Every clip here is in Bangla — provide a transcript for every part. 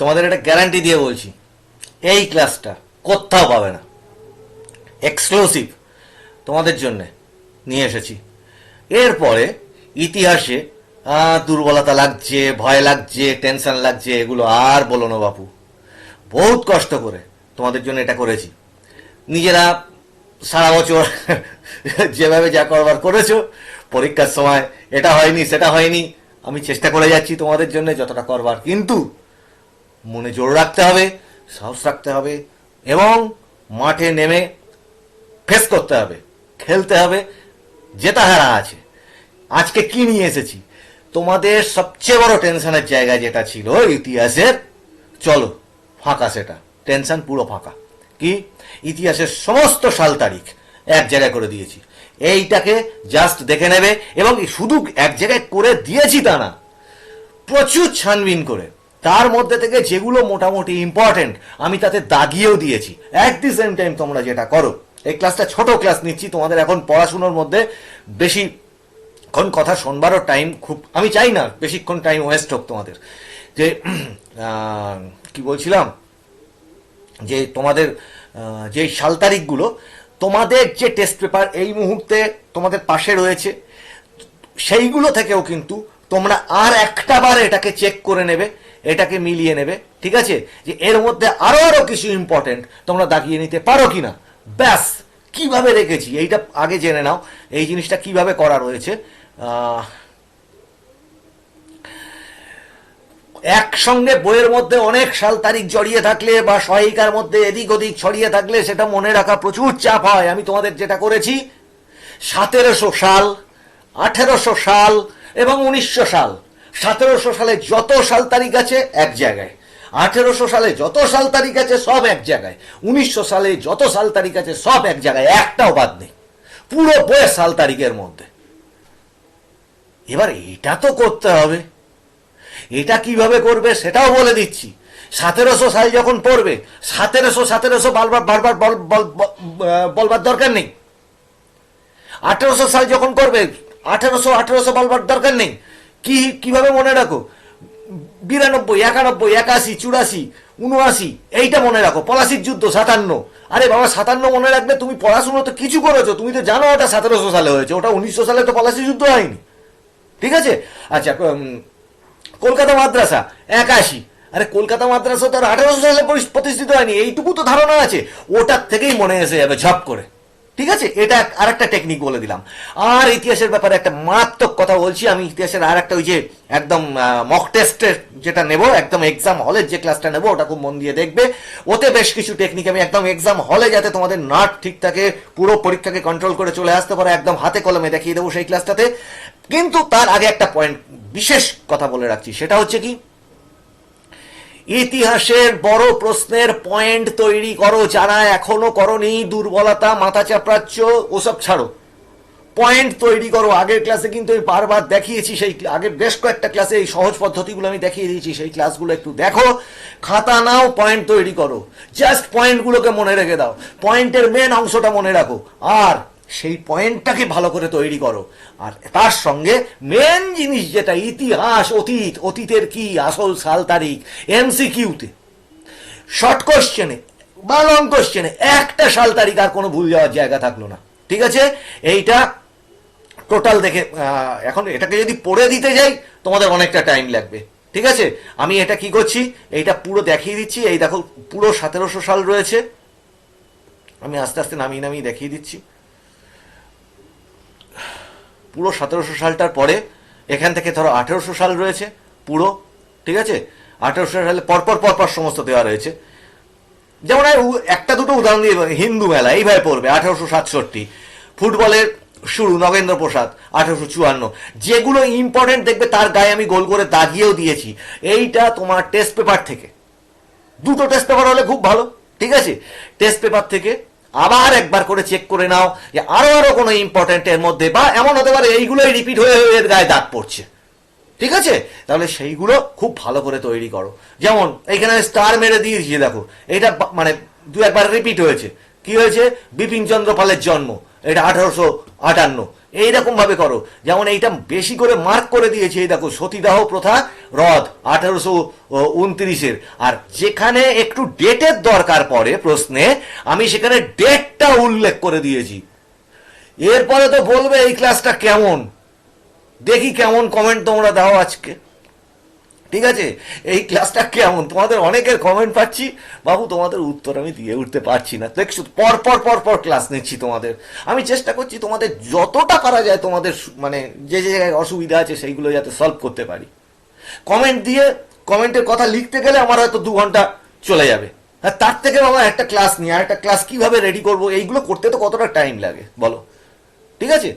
তোমাদের এটা গ্যারান্টি দিয়ে বলছি, এই ক্লাসটা কোথাও পাবে না। এক্সক্লুসিভ তোমাদের জন্য নিয়ে এসেছি। এরপরে ইতিহাসে দুর্বলতা লাগছে, ভয় লাগছে টেনশন লাগছে, এগুলো আর বলো না বাপু। বহুত কষ্ট করে তোমাদের জন্য এটা করেছি। নিজেরা সারা বছর যেভাবে যা করবার করেছ, পরীক্ষার সময় এটা হয়নি, সেটা হয়নি। আমি চেষ্টা করে যাচ্ছি তোমাদের জন্য যতটা করবার। কিন্তু মনে জোর রাখতে হবে, সাহস রাখতে হবে, এবং মাঠে নেমে ফেস করতে হবে, খেলতে হবে, জেতা হারা আছে। আজকে কি নিয়ে এসেছি? তোমাদের সবচেয়ে বড় টেনশনের জায়গা যেটা ছিল ইতিহাসের, চলো, ফাঁকা সেটা, টেনশন পুরো ফাঁকা। কি? ইতিহাসের সমস্ত সাল তারিখ এক জায়গায় করে দিয়েছি। এইটাকে জাস্ট দেখে নেবে, এবং শুধু এক জায়গায় করে দিয়েছি তা না, প্রচুর ছানবিন করে তার মধ্যে থেকে যেগুলো মোটামুটি ইম্পর্টেন্ট আমি তাতে দাগিয়েও দিয়েছি। অ্যাট দি সেম টাইম তোমরা যেটা করো, এই ক্লাসটা ছোট ক্লাস নিচ্ছি, তোমাদের এখন পড়াশুনোর মধ্যে বেশি ক্ষণ কথা শোনবারও টাইম খুব, আমি চাই না বেশিক্ষণ টাইম ওয়েস্ট হোক তোমাদের। যে কি বলছিলাম? যে তোমাদের যে সাল তারিখগুলো, তোমাদের যে টেস্ট পেপার এই মুহূর্তে তোমাদের পাশে রয়েছে, সেইগুলো থেকেও কিন্তু তোমরা আর একটা বার এটাকে চেক করে নেবে। এটাকে মিলিয়ে নেবে, ঠিক আছে? যে এর মধ্যে আরও আরও কিছু ইম্পর্টেন্ট তোমরা দাগিয়ে নিতে পারো কিনা। ব্যাস, কীভাবে রেখেছি? এইটা আগে জেনে নাও। এই জিনিসটা কীভাবে করা রয়েছে? একসঙ্গে বইয়ের মধ্যে অনেক সাল তারিখ জড়িয়ে থাকলে বা সহায়িকার মধ্যে এদিক ওদিক ছড়িয়ে থাকলে সেটা মনে রাখা প্রচুর চাপ হয়। আমি তোমাদের যেটা করেছি, সতেরোশো সাল, আঠেরোশো সাল এবং উনিশশো সাল। সতেরোশো সালে যত সাল তারিখ আছে, এক জায়গায়। আঠেরোশো সালে যত সাল তারিখ আছে, সব এক জায়গায়। উনিশশো সালে যত সাল তারিখ আছে, সব এক জায়গায়। একটাও বাদ নেই। পুরো বইয়ের সাল তারিখের মধ্যে। এবার এটা তো করতে হবে। এটা কীভাবে করবে সেটাও বলে দিচ্ছি। সতেরোশো সাল যখন পড়বে, সতেরোশো সতেরোশো বারবার বারবার বল, বল- বল- বলবার দরকার নেই। আঠেরোশো সাল যখন করবে, আঠেরোশো আঠেরোশো বলবার দরকার নেই। কি, কীভাবে মনে রাখো? বিরানব্বই, একানব্বই, একাশি, চুরাশি, উনআশি, এইটা মনে রাখো। পলাশির যুদ্ধ, সাতান্ন। আরে বাবা, সাতান্ন মনে রাখলে তুমি পড়াশুনো তো কিছু করেছ। তুমি তো জানো ওটা সতেরোশো সালে হয়েছে। ওটা উনিশশো সালে তো পলাশি যুদ্ধ হয়নি। ঠিক আছে? আচ্ছা কলকাতা মাদ্রাসা, একাশি। আরে কলকাতা মাদ্রাসা তো আর আঠারোশো সালে প্রতিষ্ঠিত হয়নি। এইটুকু তো ধারণা আছে। ওটার থেকেই মনে এসে যাবে ঝপ করে। ঠিক আছে? এটা আর একটা টেকনিক বলে দিলাম। আর ইতিহাসের ব্যাপারে একটা মারাত্মক কথা বলছি। আমি ইতিহাসের আর একটা ওই যে একদম মক টেস্টের যেটা নেব, একদম এক্সাম হলের যে ক্লাসটা নেব, ওটা খুব মন দিয়ে দেখবে। ওতে বেশ কিছু টেকনিক আমি একদম এক্সাম হলে যাতে তোমাদের নাট ঠিক থাকে, পুরো পরীক্ষাকে কন্ট্রোল করে চলে আসতে পারে, একদম হাতে কলমে দেখিয়ে দেবো সেই ক্লাসটাতে কিন্তু তার আগে একটা পয়েন্ট বিশেষ কথা বলে রাখছি। সেটা হচ্ছে কি? ইতিহাসের বড় প্রশ্নের পয়েন্ট তৈরি করো যারা এখনও করনি, দুর্বলতা, মাথা চাপড়াচ্ছ, ওসব ছাড়ো। পয়েন্ট তৈরি করো। আগের ক্লাসে কিন্তু আমি বারবার দেখিয়েছি সেই আগের বেশ কয়েকটা ক্লাসে এই সহজ পদ্ধতিগুলো আমি দেখিয়ে দিয়েছি, সেই ক্লাসগুলো একটু দেখো। খাতা নাও, পয়েন্ট তৈরি করো। জাস্ট পয়েন্টগুলোকে মনে রেখে দাও। পয়েন্টের মেন অংশটা মনে রাখো। আর সেই পয়েন্টটাকে ভালো করে তৈরি করো। আর তার সঙ্গে মেন জিনিস যেটা, ইতিহাস, অতীত, অতীতের কি, আসল সাল তারিখ, এমসিকিউতে। শর্ট কোশ্চেনে বা লং কোশ্চেনে একটা সাল তারিখ আর কোনো ভুল যাওয়ার জায়গা থাকল না। ঠিক আছে? এইটা টোটাল দেখে এখন এটাকে যদি পড়ে দিতে যাই, তোমাদের অনেকটা টাইম লাগবে। ঠিক আছে? আমি এটা কি করছি? এইটা পুরো দেখিয়ে দিচ্ছি। এই দেখো, পুরো সতেরোশো সাল রয়েছে। আমি আস্তে আস্তে নামিয়ে নামিয়ে দেখিয়ে দিচ্ছি। পুরো সতেরোশো সালটার পরে, এখান থেকে ধরো আঠেরোশো সাল রয়েছে, পুরো, ঠিক আছে? আঠেরোশো সালে পরপর পরপর সমস্ত দেওয়া রয়েছে। যেমন একটা দুটো উদাহরণ দিয়ে হিন্দু মেলা, এইভাবে পড়বে, আঠারোশো সাতষট্টি। ফুটবলের শুরু, নগেন্দ্র প্রসাদ, আঠারোশো চুয়ান্ন। যেগুলো ইম্পর্টেন্ট দেখবে, তার গায়ে আমি গোল করে দাগিয়েও দিয়েছি। এইটা তোমার টেস্ট পেপার থেকে। দুটো টেস্ট পেপার হলে খুব ভালো, ঠিক আছে? টেস্ট পেপার থেকে আবার একবার করে চেক করে নাও যে আরও আরও কোনো ইম্পর্টেন্ট এর মধ্যে বা এমন হতে পারে এইগুলোই রিপিট হয়ে হয়ে এর গায়ে দাগ পড়ছে। ঠিক আছে? তাহলে সেইগুলো খুব ভালো করে তৈরি করো। যেমন এইখানে স্টার মেরে দিয়েছি, দেখো। এটা মানে দু একবার রিপিট হয়েছে। কি হয়েছে? বিপিন চন্দ্র পালের জন্ম। এটা আঠারোশো আটান্ন। এইরকম ভাবে করো। যেমন এইটা বেশি করে মার্ক করে দিয়েছে, এই দেখো, সতীদাহ প্রথা হ্রদ আঠারোশো উনত্রিশের। আর যেখানে একটু ডেটের দরকার পড়ে প্রশ্নে, আমি সেখানে ডেটটা উল্লেখ করে দিয়েছি। এরপরে তো বলবে এই ক্লাসটা কেমন? দেখি কেমন কমেন্ট তোমরা দাও আজকে। ঠিক আছে? এই ক্লাসটা কেমন? তোমাদের অনেকের কমেন্ট পাচ্ছি। বাবু, তোমাদের উত্তর আমি দিয়ে উঠতে পারছি না। দেখছ, পর পর পর পর ক্লাস নিচ্ছি তোমাদের। আমি চেষ্টা করছি তোমাদের যতটা পারা যায় তোমাদের মানে যে যে জায়গায় অসুবিধা আছে সেইগুলো যাতে সলভ করতে পারি। কমেন্ট দিয়ে কমেন্টের কথা লিখতে গেলে আমার হয়তো দু ঘণ্টা চলে যাবে। হ্যাঁ তার থেকে বাবা একটা ক্লাস নিয়ে, আর একটা ক্লাস কীভাবে রেডি করব? এইগুলো করতে তো কতটা টাইম লাগে, বলো। ঠিক আছে?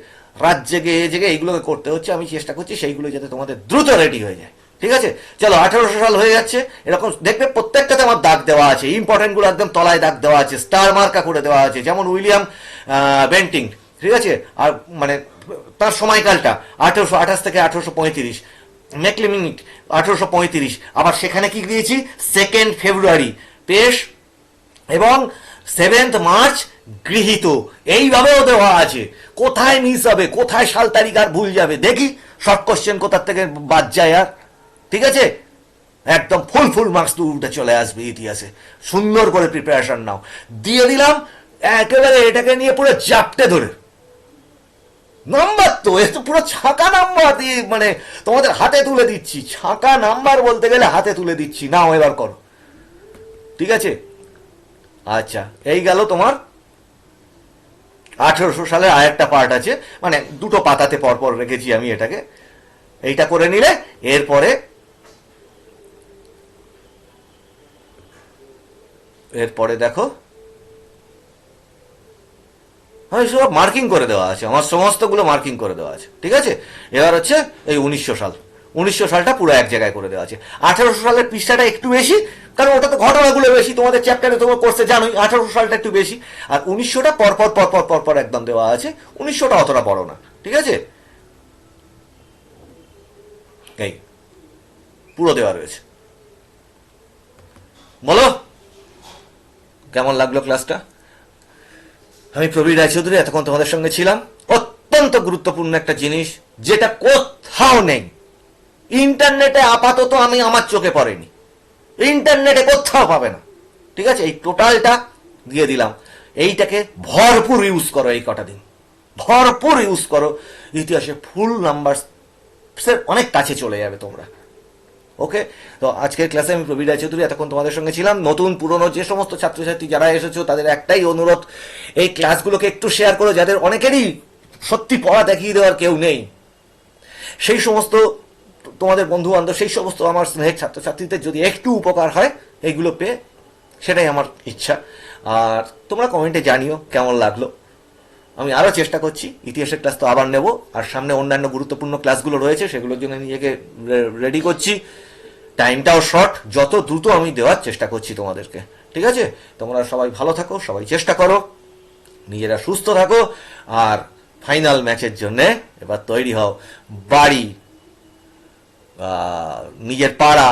রাত জেগে জেগে এইগুলোকে করতে হচ্ছে। আমি চেষ্টা করছি সেইগুলো যাতে তোমাদের দ্রুত রেডি হয়ে যায়। ঠিক আছে? চলো, আঠারোশো সাল হয়ে যাচ্ছে। এরকম দেখবে প্রত্যেকটাতে আমার দাগ দেওয়া আছে। ইম্পর্টেন্টগুলো একদম তলায় দাগ দেওয়া আছে, স্টার মার্কা করে দেওয়া আছে, যেমন উইলিয়াম বেন্টিং, ঠিক আছে? আর মানে তার সময়কালটা, আঠারোশো আঠাশ থেকে আঠারোশো পঁয়ত্রিশ। মেকলিমিনিট আঠারোশো পঁয়ত্রিশ। আবার সেখানে কি দিয়েছি? Second February. পেশ, এবং সেভেন্থ মার্চ গৃহীত। এইভাবেও দেওয়া আছে। কোথায় মিস হবে? কোথায় সাল তারিখ আর ভুল যাবে? দেখি। শর্ট কোশ্চেন কোথার থেকে বাদ যায় আর? ঠিক আছে? একদম ফুল ফুল মার্কস তুই উঠে চলে আসবে ইতিহাসে। সুন্দর করে প্রিপারেশন নাও। দিয়ে দিলাম, একেবারে এটাকে নিয়ে পুরো চাপটে ধরে। নাম্বার তো, এ তো পুরো ছাঁকা নাম্বার দিয়ে মানে তোমাদের হাতে তুলে দিচ্ছি। ছাঁকা নাম্বার বলতে গেলে হাতে তুলে দিচ্ছি। নাও, এবার করো। ঠিক আছে? আচ্ছা এই গেল তোমার আঠেরোশো সালে আরেকটা পার্ট আছে। মানে দুটো পাতাতে পরপর রেখেছি আমি এটাকে। এইটা করে নিলে, এরপরে এরপরে দেখো। হ্যাঁ সব মার্কিং করে দেওয়া আছে। আমার সমস্তগুলো মার্কিং করে দেওয়া আছে। ঠিক আছে? এবার হচ্ছে এই উনিশশো সাল। উনিশশো সালটা পুরো এক জায়গায় করে দেওয়া আছে। আঠারোশো সালের পৃষ্ঠাটা একটু বেশি, কারণ ওটা তো ঘটনাগুলো বেশি। তোমাদের চ্যাপ্টারে তোমার কোর্সে জানোই, আঠারোশো সালটা একটু বেশি। আর উনিশশোটা পরপর পরপর পরপর একদম দেওয়া আছে। উনিশশোটা অতটা বড় না। ঠিক আছে? পুরো দেওয়া রয়েছে। বলো? কেমন লাগল ক্লাসটা? আমি প্রবীর রায়চৌধুরী, এতক্ষণ তোমাদের সঙ্গে ছিলাম। অত্যন্ত গুরুত্বপূর্ণ একটা জিনিস, যেটা কোথাও নেই। ইন্টারনেটে আপাতত আমি আমার চোখে পড়েনি। ইন্টারনেটে কোথাও পাবে না। ঠিক আছে? এই টোটালটা দিয়ে দিলাম। এইটাকে ভরপুর ইউজ করো এই কটা দিন। ভরপুর ইউজ করো। ইতিহাসে ফুল নাম্বার অনেক কাছে চলে যাবে তোমরা। ওকে তো আজকের ক্লাসে আমি প্রবীর রায়চৌধুরী এতক্ষণ তোমাদের সঙ্গে ছিলাম। নতুন, পুরনো যে সমস্ত ছাত্রছাত্রী যারা এসেছ, তাদের একটাই অনুরোধ, এই ক্লাসগুলোকে একটু শেয়ার করো, যাদের অনেকেরই সত্যি পড়া দেখিয়ে দেওয়ার কেউ নেই। সেই সমস্ত তোমাদের বন্ধু বান্ধব সেই সমস্ত আমার স্নেহের ছাত্রছাত্রীদের যদি একটু উপকার হয়, এইগুলো পেয়ে সেটাই আমার ইচ্ছা। আর তোমরা কমেন্টে জানিও কেমন লাগল। আমি আরও চেষ্টা করছি, ইতিহাসের ক্লাস তো আবার নেব। আর সামনে অন্যান্য গুরুত্বপূর্ণ ক্লাসগুলো রয়েছে, সেগুলোর জন্য নিজেকে রেডি করছি। টাইমটাও শর্ট যত দ্রুত আমি দেওয়ার চেষ্টা করছি তোমাদেরকে, ঠিক আছে? তোমরা সবাই ভালো থাকো, সবাই চেষ্টা করো, নিজেরা সুস্থ থাকো, আর ফাইনাল ম্যাচের জন্য এবার তৈরি হও বাড়ি নিজের পাড়া,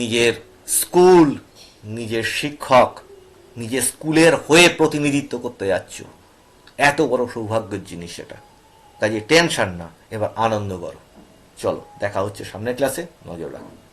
নিজের স্কুল নিজের শিক্ষক, নিজের স্কুলের হয়ে প্রতিনিধিত্ব করতে যাচ্ছ। এত বড় সৌভাগ্যের জিনিস এটা। কাজে টেনশন না, এবার আনন্দ করো। চলো দেখা হচ্ছে সামনের ক্লাসে নজর রাখো।